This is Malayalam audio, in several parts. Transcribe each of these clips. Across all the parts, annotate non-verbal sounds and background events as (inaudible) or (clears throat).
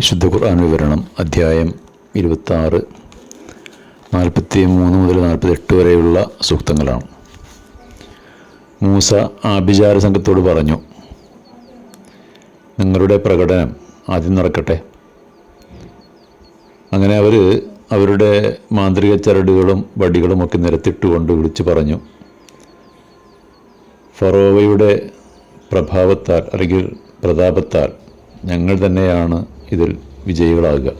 വിശുദ്ധ ഖുർആൻ വിവരണം അധ്യായം ഇരുപത്താറ് നാൽപ്പത്തി മൂന്ന് മുതൽ നാൽപ്പത്തെട്ട് വരെയുള്ള സൂക്തങ്ങളാണ്. മൂസ ആഭിചാര സംഘത്തോട് പറഞ്ഞു നിങ്ങളുടെ പ്രകടനം ആദ്യം നടക്കട്ടെ. അങ്ങനെ അവർ അവരുടെ മാന്ത്രിക ചരടുകളും വടികളും ഒക്കെ നിരത്തിട്ടുകൊണ്ട് വിളിച്ചു പറഞ്ഞു ഫറോവയുടെ പ്രഭാവത്താൽ അല്ലെങ്കിൽ പ്രതാപത്താൽ ഞങ്ങൾ തന്നെയാണ് ഇതിൽ വിജയികളാകുക.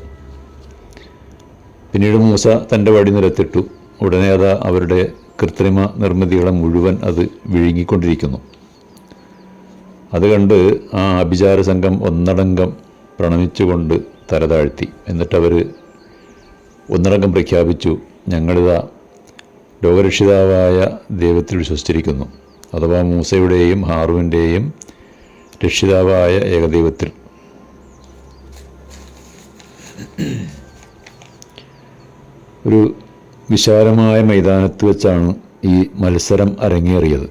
പിന്നീട് മൂസ തന്റെ വഴി നിരത്തിട്ടു. ഉടനെ അത് അവരുടെ കൃത്രിമ നിർമ്മിതികളെ മുഴുവൻ അത് വിഴുങ്ങിക്കൊണ്ടിരിക്കുന്നു. അത് കണ്ട് ആ അഭിചാര സംഘം ഒന്നടങ്കം പ്രണമിച്ചുകൊണ്ട് തലതാഴ്ത്തി. എന്നിട്ടവർ ഒന്നടങ്കം പ്രഖ്യാപിച്ചു ഞങ്ങളിതാ ലോകരക്ഷിതാവായ ദൈവത്തിൽ വിശ്വസിച്ചിരിക്കുന്നു. അഥവാ മൂസയുടെയും ഹാറുവിന്റെയും രക്ഷിതാവായ ഏകദൈവത്തിൽ. (clears throat) ഒരു വിശാലമായ മൈതാനത്ത് വെച്ചാണ് ഈ മത്സരം അരങ്ങേറിയത്.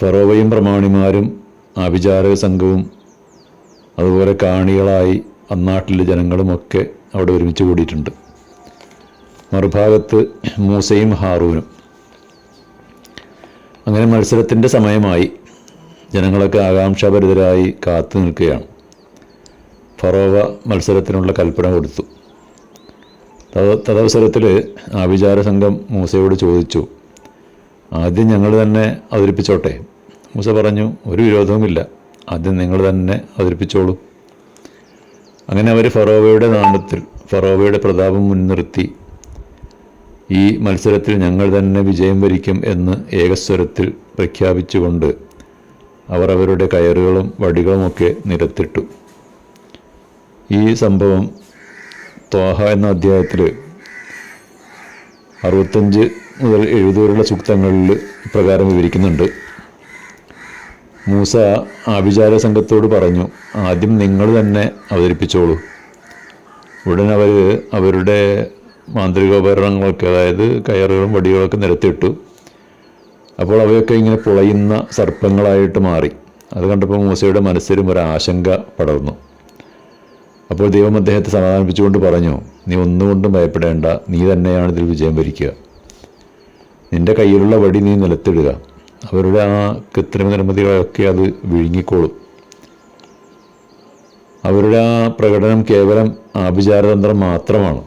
ഫറോവയും പ്രമാണിമാരും ആഭിചാരക സംഘവും അതുപോലെ കാണികളായി അന്നാട്ടിലെ ജനങ്ങളുമൊക്കെ അവിടെ ഒരുമിച്ച് കൂടിയിട്ടുണ്ട്. മറുഭാഗത്ത് മൂസയും ഹാറൂനും. അങ്ങനെ മത്സരത്തിന്റെ സമയമായി ജനങ്ങളൊക്കെ ആകാംക്ഷാഭരിതരായി കാത്തു നിൽക്കുകയാണ്. ഫറോവ മത്സരത്തിനുള്ള കൽപ്പന കൊടുത്തു. തദ- തദവസരത്തിൽ ആഭിചാര സംഘം മൂസയോട് ചോദിച്ചു ആദ്യം ഞങ്ങൾ തന്നെ അവതരിപ്പിച്ചോട്ടെ? മൂസ പറഞ്ഞു ഒരു വിരോധവുമില്ല ആദ്യം നിങ്ങൾ തന്നെ അവതരിപ്പിച്ചോളൂ. അങ്ങനെ അവർ ഫറോവയുടെ നാമത്തിൽ ഫറോവയുടെ പ്രതാപം മുൻനിർത്തി ഈ മത്സരത്തിൽ ഞങ്ങൾ തന്നെ വിജയം വരിക്കും എന്ന് ഏകസ്വരത്തിൽ പ്രഖ്യാപിച്ചുകൊണ്ട് അവർ അവരുടെ കയറുകളും വടികളുമൊക്കെ നിരത്തിട്ടു. ഈ സംഭവം ത്വാഹ എന്ന അധ്യായത്തിൽ അറുപത്തഞ്ച് മുതൽ എഴുപത് വരെയുള്ള സൂക്തങ്ങളിൽ ഇപ്രകാരം വിവരിക്കുന്നുണ്ട്. മൂസ ആഭിചാര സംഘത്തോട് പറഞ്ഞു ആദ്യം നിങ്ങൾ തന്നെ അവതരിപ്പിച്ചോളൂ. ഉടൻ അവർ അവരുടെ മാന്ത്രികോപകരണങ്ങളൊക്കെ അതായത് കയറുകളും വടികളൊക്കെ നിരത്തിയിട്ടു. അപ്പോൾ അവയൊക്കെ ഇങ്ങനെ പുളയുന്ന സർപ്പങ്ങളായിട്ട് മാറി. അത് കണ്ടപ്പോൾ മൂസയുടെ മനസ്സിലും ഒരു ആശങ്ക പടർന്നു. അപ്പോൾ ദൈവം അദ്ദേഹത്തെ സമാധാനിപ്പിച്ചുകൊണ്ട് പറഞ്ഞു നീ ഒന്നുകൊണ്ടും ഭയപ്പെടേണ്ട. നീ തന്നെയാണ് ഇതിൽ വിജയം വരിക്കുക. നിന്റെ കയ്യിലുള്ള വടി നീ നിലത്തിടുക. അവരുടെ ആ കൃത്രിമ നിർമ്മിതികളൊക്കെ അത് വിഴുങ്ങിക്കോളും. അവരുടെ ആ പ്രകടനം കേവലം ആഭിചാരതന്ത്രം മാത്രമാണ്.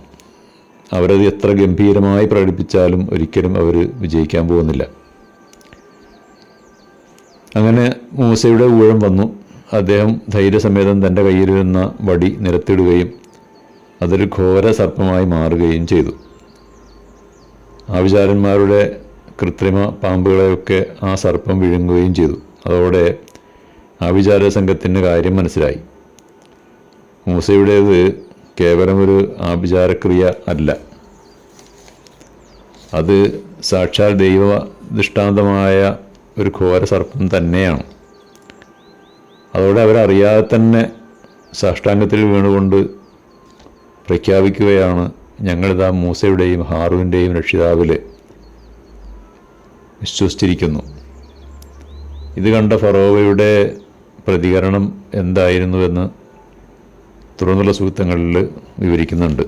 അവരത് എത്ര ഗംഭീരമായി പ്രകടിപ്പിച്ചാലും ഒരിക്കലും അവർ വിജയിക്കാൻ പോകുന്നില്ല. അങ്ങനെ മൂസയുടെ ഊഴം വന്നു. അദ്ദേഹം ധൈര്യസമേതം തന്റെ കയ്യിലിരുന്ന വടി നിരത്തിടുകയും അതൊരു ഘോര സർപ്പമായി മാറുകയും ചെയ്തു. ആവിചാരന്മാരുടെ കൃത്രിമ പാമ്പുകളെയൊക്കെ ആ സർപ്പം വിഴുങ്ങുകയും ചെയ്തു. അതോടെ ആവിചാര സംഘത്തിന് കാര്യം മനസ്സിലായി. മൂസയുടേത് കേവലം ഒരു ആഭിചാരക്രിയ അല്ല. അത് സാക്ഷാൽ ദൈവ ദൃഷ്ടാന്തമായ ഒരു ഘോര സർപ്പം തന്നെയാണ്. അതോടെ അവരറിയാതെ തന്നെ സാഷ്ടാംഗത്തിൽ വീണുകൊണ്ട് പ്രഖ്യാപിക്കുകയാണ് ഞങ്ങളിതാ മൂസയുടെയും ഹാറുവിന്റെയും രക്ഷിതാവിൽ വിശ്വസിച്ചിരിക്കുന്നു. ഇത് കണ്ട ഫറോവയുടെ പ്രതികരണം എന്തായിരുന്നുവെന്ന് തുടർന്നുള്ള സുഹൃത്തങ്ങളിൽ വിവരിക്കുന്നുണ്ട്.